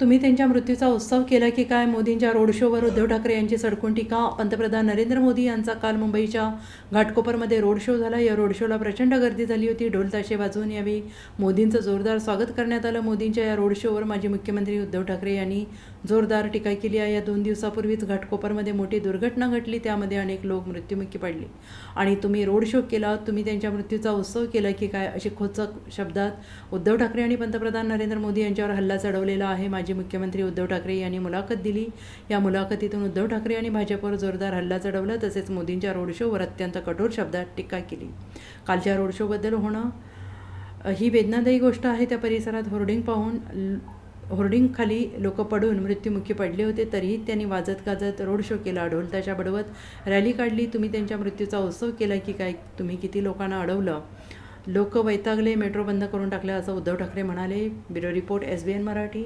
तुम्ही त्यांच्या मृत्यूचा उत्सव केला की काय? मोदींच्या रोड शोवर उद्धव ठाकरे यांची सडकून टीका. पंतप्रधान नरेंद्र मोदी यांचा काल मुंबईच्या घाटकोपरमध्ये रोड शो झाला. या रोड शोला प्रचंड गर्दी झाली होती. ढोलताशे वाजवून यावेळी मोदींचं जोरदार स्वागत करण्यात आलं. मोदींच्या या रोड शोवर माजी मुख्यमंत्री उद्धव ठाकरे यांनी जोरदार टीका केली आहे. या दोन दिवसापूर्वीच घाटकोपरमध्ये मोठी दुर्घटना घडली. त्यामध्ये अनेक लोक मृत्युमुखी पडले. आणि तुम्ही रोड शो केला. तुम्ही त्यांच्या मृत्यूचा उत्सव केला की काय? अशी खोचक शब्दात उद्धव ठाकरे आणि पंतप्रधान नरेंद्र मोदी यांच्यावर हल्ला चढवलेला आहे. माजी मुख्यमंत्री उद्धव ठाकरे यांनी मुलाखत दिली. या मुलाखतीतून उद्धव ठाकरे यांनी भाजपवर जोरदार हल्ला चढवला तसेच मोदींच्या रोड शोवर अत्यंत कठोर शब्दात टीका केली. कालच्या रोड शोबद्दल होणं ही वेदनादायी गोष्ट आहे. त्या परिसरात होर्डिंग पाहून होर्डिंगखाली लोक पडून मृत्युमुखी पडले होते तरीही त्यांनी वाजत गाजत रोड शो केला. ढोलताशा बडवत रॅली काढली. तुम्ही त्यांच्या मृत्यूचा उत्सव केला की काय? तुम्ही किती लोकांना अडवलं? लोक वैतागले मेट्रो बंद करून टाकलं असं उद्धव ठाकरे म्हणाले. Bureau report S B N Marathi.